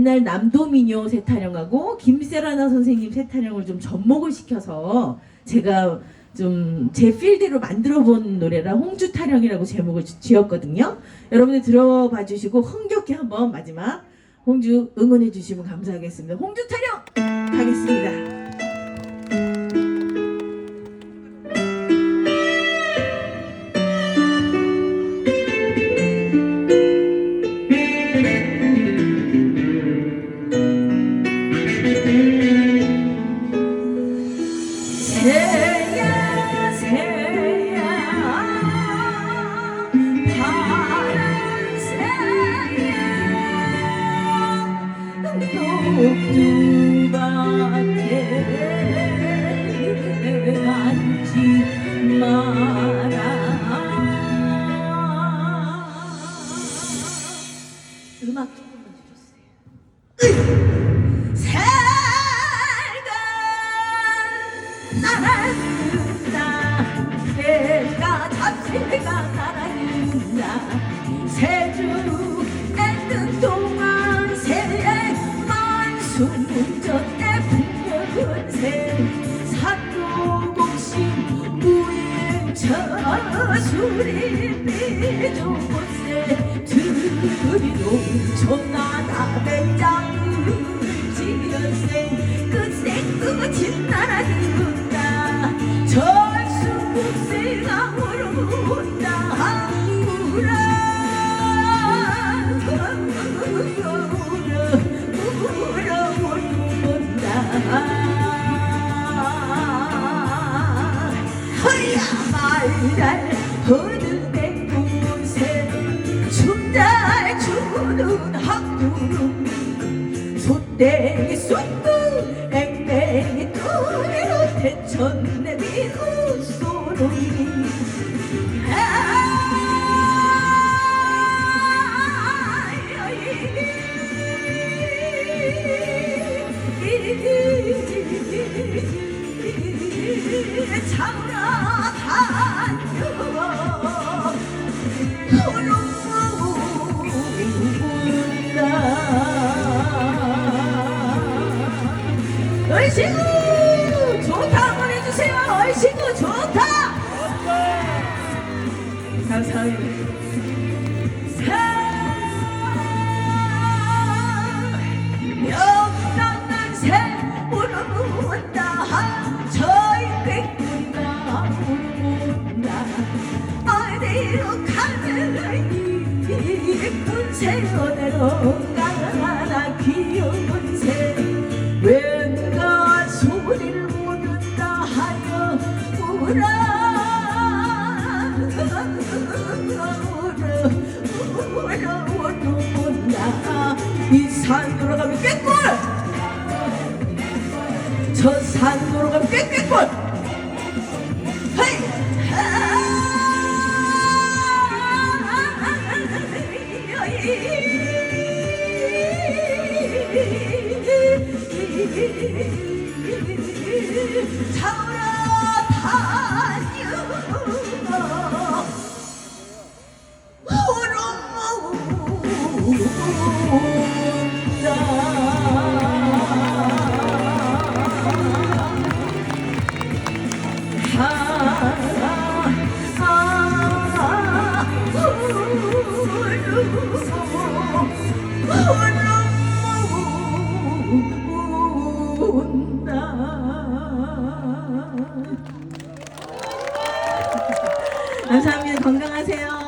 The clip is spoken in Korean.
옛날 남도민요 세타령하고 김세라나 선생님 세타령을 좀 접목을 시켜서 제가 좀 제 필드로 만들어 본 노래라 홍주 타령이라고 제목을 지- 지었거든요. 여러분들 들어봐 주시고 흥겹게 한번 마지막 홍주 응원해 주시면 감사하겠습니다. 홍주 타령 가겠습니다. 음악 조금만 주세요 새가 날아든다 새가 잡새가 날아든다 새주 애뜬 동안 새만 숨전에 풍겨은 새 산도곡신 무행 저수리 새 들이로 존나다 배짱을 지연생 울어본다. 허야 말달 흐 학두름 소떼기 쏟고 앵앵이 뚜리로 대천내 비고 소롱이 얼씨구! 좋다! 한번 해주세요. 얼씨구 좋다! 감사합니다. 새 물어본다. 저 이 산으로 가면 꾀꿀 저 산으로 가면 꾀꾀꿀 헤이! 차오라 다 감사합니다. 건강하세요.